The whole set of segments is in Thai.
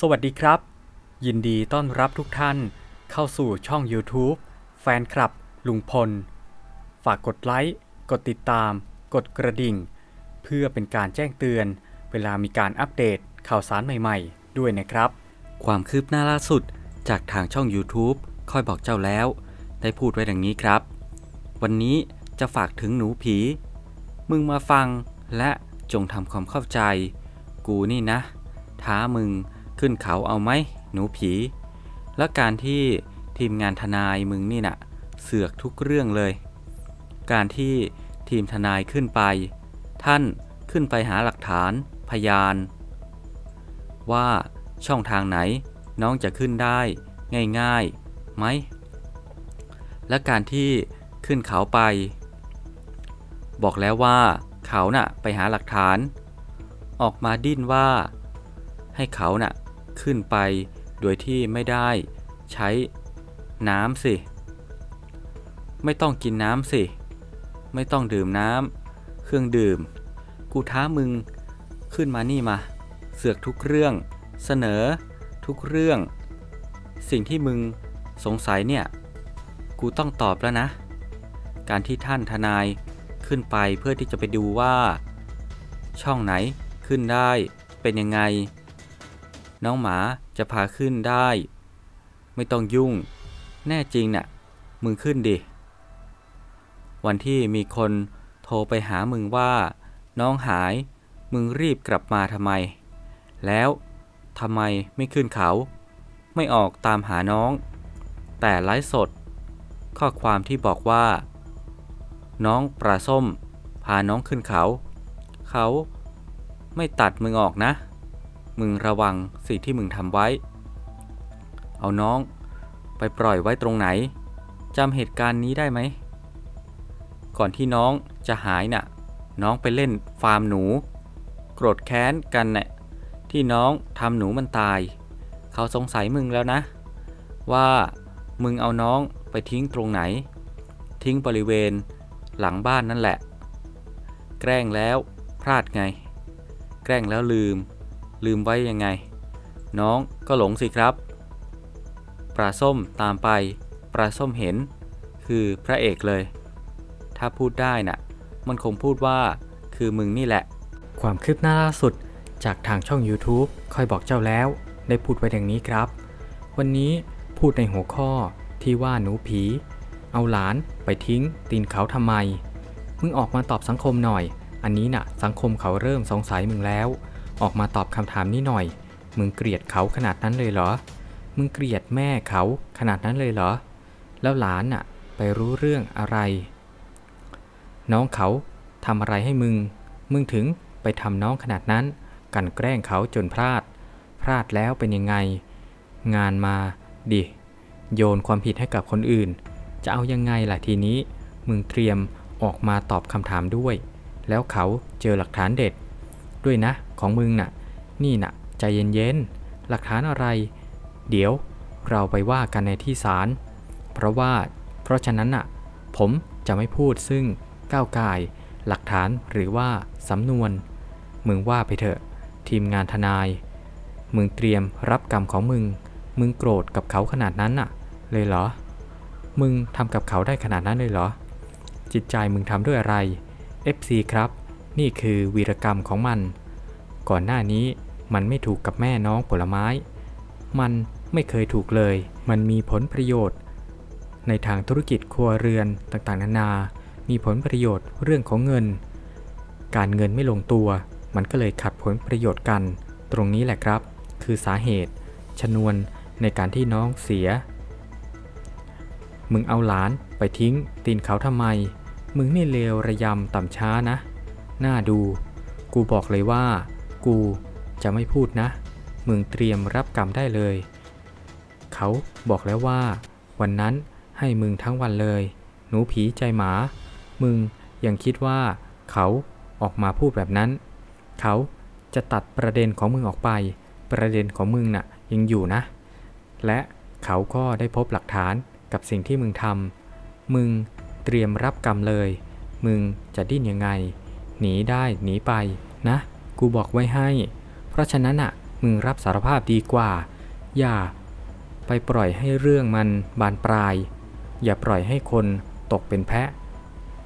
สวัสดีครับ ยินดีต้อนรับทุกท่านเข้าสู่ช่อง YouTube แฟนคลับ ลุงพล ฝากกดไลค์ กดติดตาม กดกระดิ่ง เพื่อเป็นการแจ้งเตือน เวลามีการอัปเดตข่าวสารใหม่ๆ ด้วยนะครับ ความคืบหน้าล่าสุดจากทางช่อง YouTube ค่อยบอกเจ้าแล้ว ได้พูดไว้ดังนี้ครับ วันนี้จะฝากถึงหนูผี มึงมาฟังและจงทำความเข้าใจ กูนี่นะ ท้ามึง ขึ้นเขาเอาไหมหนูผี และการที่ทีมงานทนายมึงนี่น่ะ เสือกทุกเรื่องเลย การที่ทีมทนายขึ้นไป ท่านขึ้นไปหาหลักฐานพยาน ว่าช่องทางไหนน้องจะขึ้นได้ง่ายๆไหม และการที่ขึ้นเขาไป บอกแล้วว่าเขาน่ะไปหาหลักฐาน ออกมาดิ้นว่า ให้เขาน่ะ ขึ้นไป โดยที่ไม่ได้ใช้น้ำสิ ไม่ต้องกินน้ำสิ ไม่ต้องดื่มน้ำเครื่องดื่ม กูท้ามึงขึ้นมานี่มา เสือกทุกเรื่อง เสนอทุกเรื่อง สิ่งที่มึงสงสัยเนี่ย กูต้องตอบแล้วนะ การที่ท่านทนายขึ้นไปเพื่อที่จะไปดูว่า ช่องไหนขึ้นได้เป็นยังไง น้องหมาจะพาขึ้นได้ ไม่ต้องยุ่ง แน่จริงน่ะ มึงขึ้นดิ วันที่มีคนโทรไปหามึงว่า น้องหาย มึงรีบกลับมาทำไม แล้วทำไมไม่ขึ้นเขา ไม่ออกตามหาน้อง แต่ไลฟ์สด ข้อความที่บอกว่า น้องปลาส้ม พาน้องขึ้นเขา เขาไม่ตัดมึงออกนะ มึงระวังสิ่งที่มึงทำไว้ เอาน้อง ไปปล่อยไว้ตรงไหนจำเหตุการณ์นี้ได้ไหม ก่อนที่น้องจะหายน่ะ น้องไปเล่นฟาร์มหนู โกรธแค้นกันน่ะที่น้องทำหนูมันตาย เขาสงสัยมึงแล้วนะ ว่ามึงเอาน้องไปทิ้งตรงไหน ทิ้งบริเวณหลังบ้านนั่นแหละ แกล้งแล้วพลาดไง แกล้งแล้วลืม ลืมไว้ยังไง น้องก็หลงสิครับ ปลาส้มตามไป ปลาส้มเห็น คือพระเอกเลย ถ้าพูดได้น่ะ มันคงพูดว่า คือมึงนี่แหละ ความคืบหน้าล่าสุดจากทางช่อง YouTube ค่อยบอกเจ้าแล้ว ได้พูดไว้ดังนี้ครับ วันนี้พูดในหัวข้อที่ว่าหนูผี เอาหลานไปทิ้ง ตีนเขาทำไม มึงออกมาตอบสังคมหน่อย อันนี้น่ะ สังคมเขาเริ่มสงสัยมึงแล้ว ออกมาตอบคำถามนี้หน่อย มึงเกลียดเขาขนาดนั้นเลยเหรอ มึงเกลียดแม่เขาขนาดนั้นเลยเหรอ แล้วหลานน่ะไปรู้เรื่องอะไร น้องเขาทำอะไรให้มึง มึงถึงไปทำน้องขนาดนั้น กันแกล้งเขาจนพลาด พลาดแล้วเป็นยังไง งานมา ดิ โยนความผิดให้กับคนอื่น จะเอายังไงล่ะทีนี้ มึงเตรียมออกมาตอบคำถามด้วย แล้วเขาเจอหลักฐานเด็ด ด้วยนะ ของมึงน่ะ นี่น่ะ ใจเย็นๆ หลักฐานอะไร เดี๋ยวเราไปว่ากันในที่ศาล เพราะว่า เพราะฉะนั้นน่ะ ผมจะไม่พูดซึ่งก้าวไกายหลักฐานหรือว่าสำนวน มึงว่าไปเถอะ ทีมงานทนาย มึงเตรียมรับกรรมของมึง มึงโกรธกับเขาขนาดนั้นน่ะ เลยเหรอ มึงทำกับเขาได้ขนาดนั้นเลยเหรอ จิตใจมึงทำด้วยอะไร FC ครับ นี่คือวีรกรรมของมัน ก่อนหน้านี้มันไม่ถูกกับแม่น้องผลไม้ มันไม่เคยถูกเลย มันมีผลประโยชน์ ในทางธุรกิจครัวเรือนต่างๆ นานา มีผลประโยชน์เรื่องของเงิน การเงินไม่ลงตัว มันก็เลยขัดผลประโยชน์กัน ตรงนี้แหละครับ คือสาเหตุ ชนวนในการที่น้องเสีย มึงเอาหลานไปทิ้งตีนเขาทำไม มึงนี่เลวระยำต่ำช้านะ น่าดู กูบอกเลยว่า กูจะไม่พูดนะ มึงเตรียมรับกรรมได้เลย เขาบอกแล้วว่า วันนั้นให้มึงทั้งวันเลย หนูผีใจหมา มึงยังคิดว่าเขาออกมาพูดแบบนั้น เขาจะตัดประเด็นของมึงออกไป ประเด็นของมึงน่ะยังอยู่นะ และเขาก็ได้พบหลักฐานกับสิ่งที่มึงทำมึงเตรียมรับกรรมเลย มึงจะดิ้นยังไง หนีได้หนีไปนะ กูบอกไว้ให้ เพราะฉะนั้นอะมึงรับสารภาพดีกว่า อย่า ไปปล่อยให้เรื่องมันบานปลาย อย่าปล่อยให้คนตกเป็นแพะ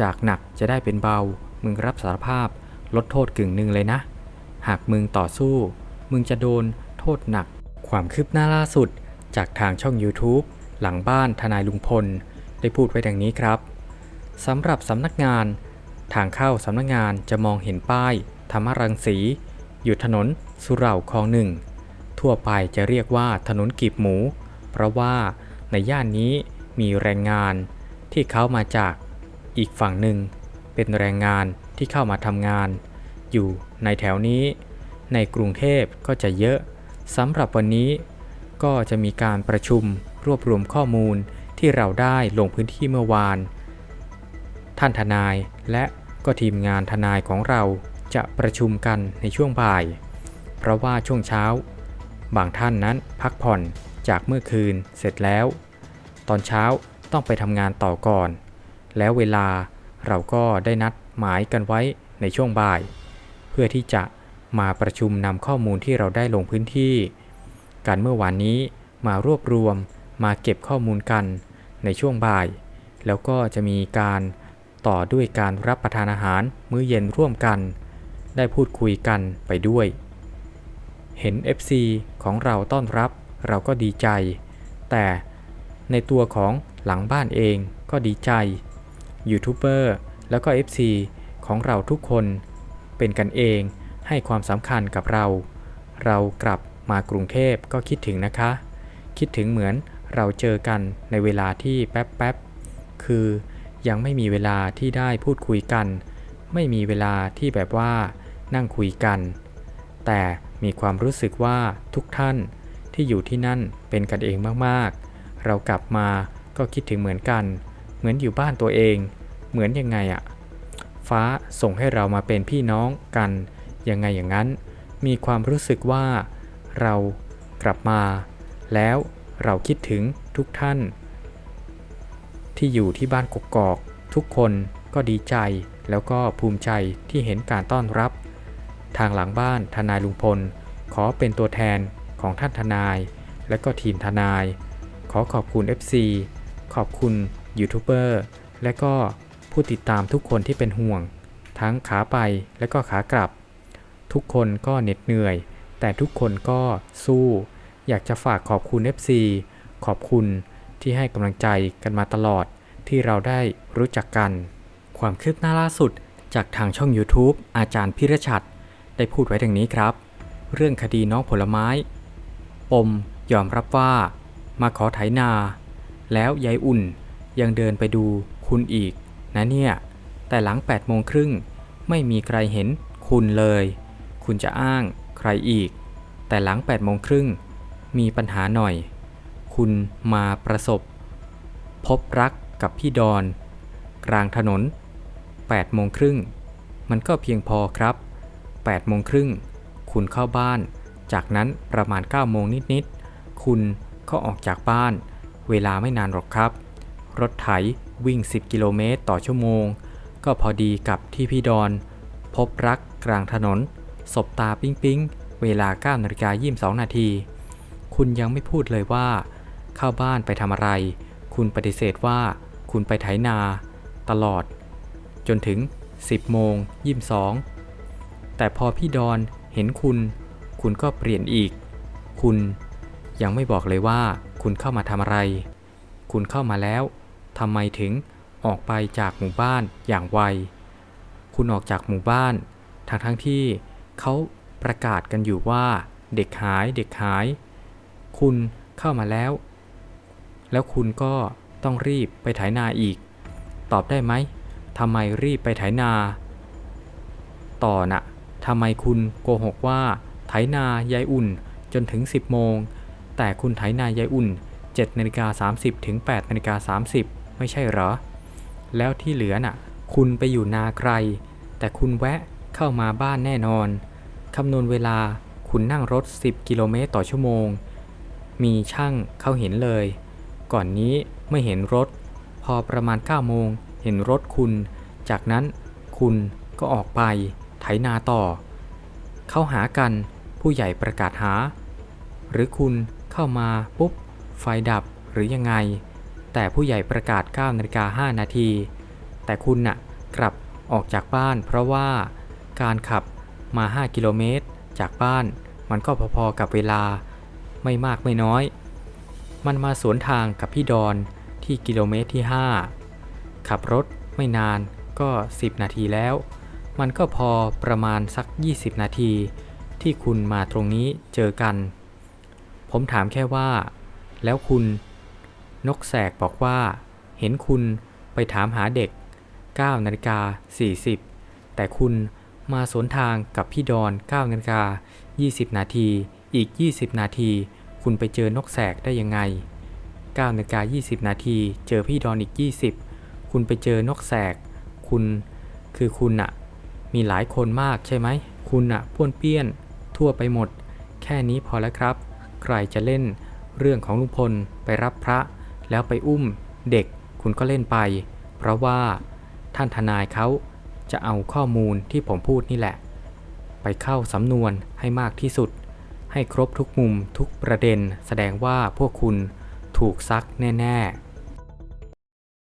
จากหนักจะได้เป็นเบา มึงรับสารภาพลดโทษกึ่งหนึ่งเลยนะ หากมึงต่อสู้ มึงจะโดนโทษหนัก ความคืบหน้าล่าสุด จากทางช่อง YouTube หลังบ้านทนายลุงพล ได้พูดไว้ดังนี้ครับสำหรับสำนักงาน ทางเข้าสำนักงานจะมองเห็นป้าย ธรรมรังสี อยู่ถนนสุเหร่าคลองหนึ่ง ทั่วไปจะเรียกว่าถนนกีบหมู เพราะว่าในย่านนี้มีแรงงานที่เขามาจากอีกฝั่งหนึ่ง เป็นแรงงานที่เข้ามาทำงาน อยู่ในแถวนี้ ในกรุงเทพก็จะเยอะสำหรับวันนี้ ก็จะมีการประชุมรวบรวมข้อมูลที่เราได้ลงพื้นที่เมื่อวาน ท่านทนายและก็ทีมงานทนายของเราจะประชุมกันในช่วงบ่าย เพราะว่าช่วงเช้า บางท่านนั้นพักผ่อนจากเมื่อคืนเสร็จแล้ว ตอนเช้าต้องไปทำงานต่อก่อน แล้วเวลาเราก็ได้นัดหมายกันไว้ในช่วงบ่าย เพื่อที่จะมาประชุมนำข้อมูลที่เราได้ลงพื้นที่การเมื่อวานนี้มารวบรวมมาเก็บข้อมูลกันในช่วงบ่าย แล้วก็จะมีการ ต่อด้วยการรับประทานอาหารมื้อเย็นร่วมกัน ได้พูดคุยกันไปด้วย เห็น FC ของเราต้อนรับเราก็ดีใจ แต่ในตัวของหลังบ้านเองก็ดีใจ ยูทูบเบอร์แล้วก็ FC ของเราทุกคน เป็นกันเองให้ความสำคัญกับเรา เรากลับมากรุงเทพก็คิดถึงนะคะ คิดถึงเหมือนเราเจอกันในเวลาที่แป๊บๆ คือ ยังไม่มีเวลาที่ได้พูดคุยกัน ไม่มีเวลาที่แบบว่า นั่งคุยกัน แต่มีความรู้สึกว่าทุกท่านที่อยู่ที่นั่นเป็นกันเองมากๆ เรากลับมาก็คิดถึงเหมือนกัน เหมือนอยู่บ้านตัวเอง เหมือนยังไงอะฟ้าส่งให้เรามาเป็นพี่น้องกันยังไงอย่างนั้น มีความรู้สึกว่าเรากลับมา แล้วเราคิดถึงทุกท่าน ที่อยู่ที่บ้านกกอก ทุกคนก็ดีใจแล้วก็ภูมิใจที่เห็นการต้อนรับ ทางหลังบ้านทนายลุงพล ขอเป็นตัวแทนของท่านทนาย และก็ทีมทนาย ขอขอบคุณ FC ขอบคุณยูทูบเบอร์และก็ผู้ติดตามทุกคนที่เป็นห่วง ทั้งขาไปและก็ขากลับ ทุกคนก็เหน็ดเหนื่อย แต่ทุกคนก็สู้ อยากจะฝากขอบคุณ FC ขอบคุณ ที่ให้กำลังใจกันมาตลอดที่เราได้รู้จักกัน ความคืบหน้าล่าสุดจากทางช่อง YouTube อาจารย์พิรชัด ได้พูดไว้ดังนี้ครับ เรื่องคดีน้องผลไม้ ปมยอมรับว่า มาขอไถนา แล้วยายอุ่นยังเดินไปดูคุณอีก นะเนี่ย แต่หลัง8โมงครึ่งไม่มีใครเห็นคุณเลย คุณจะอ้างใครอีก แต่หลัง8โมงครึ่งมีปัญหาหน่อย คุณมาประสบ พบรักกับพี่ดอน กลางถนน8โมงครึ่งมันก็เพียงพอครับ8โมงครึ่งคุณเข้าบ้าน จากนั้นประมาณ9โมงนิดๆคุณก็ออกจากบ้าน เวลาไม่นานหรอกครับ รถไถวิ่ง 10 กิโลเมตรต่อชั่วโมง ก็พอดีกับที่พี่ดอน พบรักกลางถนน สบตาปิ๊งปิ๊งเวลา9นาฬิกา22นาที คุณยังไม่พูดเลยว่า เข้าบ้านไปทำอะไร คุณปฏิเสธว่าคุณไปไถนา ตลอด จนถึง 10โมง22แต่พอพี่ดอนเห็นคุณ คุณก็เปลี่ยนอีก คุณยังไม่บอกเลยว่า คุณเข้ามาทำอะไร คุณเข้ามาแล้วทำไมถึงออกไปจากหมู่บ้านอย่างไว คุณออกจากหมู่บ้านทั้งทั้งที่เขาประกาศกันอยู่ว่า เด็กหายเด็กหาย คุณเข้ามาแล้ว แล้วคุณก็ต้องรีบไปไถนาอีก ตอบได้ไหมทำไมรีบไปไถนา ต่อนะทำไมคุณโกหกว่าไถนายายอุ่นจนถึง 10 โมง แต่คุณไถนายายอุ่น7นาฬิกา30 ถึง8นาฬิกา30 ไม่ใช่เหรอ แล้วที่เหลือน่ะ คุณไปอยู่นาใครแต่คุณแวะเข้ามาบ้านแน่นอน คำนวณเวลาคุณนั่งรถ 10 กิโลเมตรต่อชั่วโมง มีช่างเขาเห็นเลย ก่อนนี้ไม่เห็นรถ พอประมาณ9โมงเห็นรถคุณ จากนั้นคุณก็ออกไปไถนาต่อ เข้าหากันผู้ใหญ่ประกาศหา หรือคุณเข้ามาปุ๊บ ไฟดับหรือยังไง แต่ผู้ใหญ่ประกาศ9นาฬิกา5นาที แต่คุณน่ะกลับออกจากบ้านเพราะว่าการขับมา 5 กิโลเมตร จากบ้านมันก็พอๆกับเวลาไม่มากไม่น้อย มันมาสวนทางกับพี่ดอนที่กิโลเมตรที่ 5 ขับรถไม่นานก็ 10 นาทีแล้ว มันก็พอประมาณสัก 20 นาที ที่คุณมาตรงนี้เจอกัน ผมถามแค่ว่า แล้วคุณ นกแสกบอกว่า เห็นคุณไปถามหาเด็ก 9นาฬิกา40 แต่คุณมาสวนทางกับพี่ดอน9นาฬิกา20 นาที อีก 20 นาที คุณไปเจอนกแสกได้ยังไง9นาฬิกา20 นาที เจอพี่ดอนอีก 20 คุณไปเจอนกแสก คุณ คือคุณอะมีหลายคนมากใช่ไหม คุณอะป้วนเปี้ยน ทั่วไปหมด แค่นี้พอแล้วครับ ใครจะเล่น เรื่องของลุงพลไปรับพระ แล้วไปอุ้ม เด็ก คุณก็เล่นไป เพราะว่า ท่านทนายเขาจะเอาข้อมูลที่ผมพูดนี่แหละ ไปเข้าสำนวนให้มากที่สุด ให้ครบทุกมุมทุกประเด็น แสดงว่าพวกคุณถูกซักแน่ ๆ